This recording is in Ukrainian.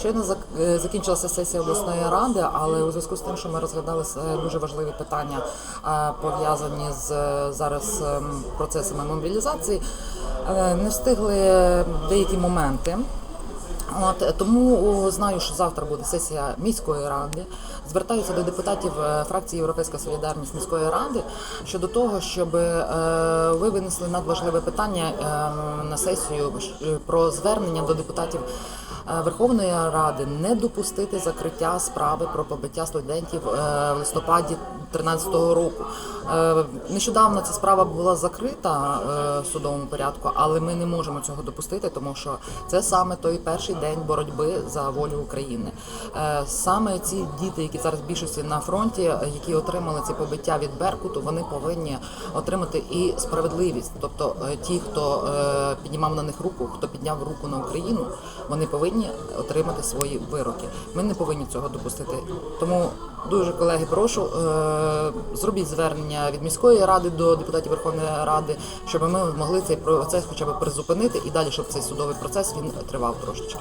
Щойно е, закінчилася сесія обласної ради, але у зв'язку з тим, що ми розглядали е, дуже важливі питання, е, пов'язані з зараз ем, процесами мобілізації, не встигли деякі моменти. От тому знаю, що завтра буде сесія міської ради. Звертаюся до депутатів фракції Європейська Солідарність міської ради щодо того, щоб ви винесли надважливе питання е, на сесію про звернення до депутатів. Верховної Ради не допустити закриття справи про побиття студентів е, в листопаді 2013 року. Е, Нещодавно ця справа була закрита е, в судовому порядку, але ми не можемо цього допустити, тому що це саме той перший день боротьби за волю України. Е, Саме ці діти, які зараз більшості на фронті, які отримали ці побиття від Беркуту, вони повинні отримати і справедливість. Тобто ті, хто піднімав на них руку, хто підняв руку на Україну, вони повинні отримати свої вироки. Ми не повинні цього допустити. Тому дуже колеги, прошу е, зробіть звернення від міської ради до депутатів Верховної Ради, щоб ми могли цей процес хоча б призупинити і далі, щоб цей судовий процес він тривав трошечки.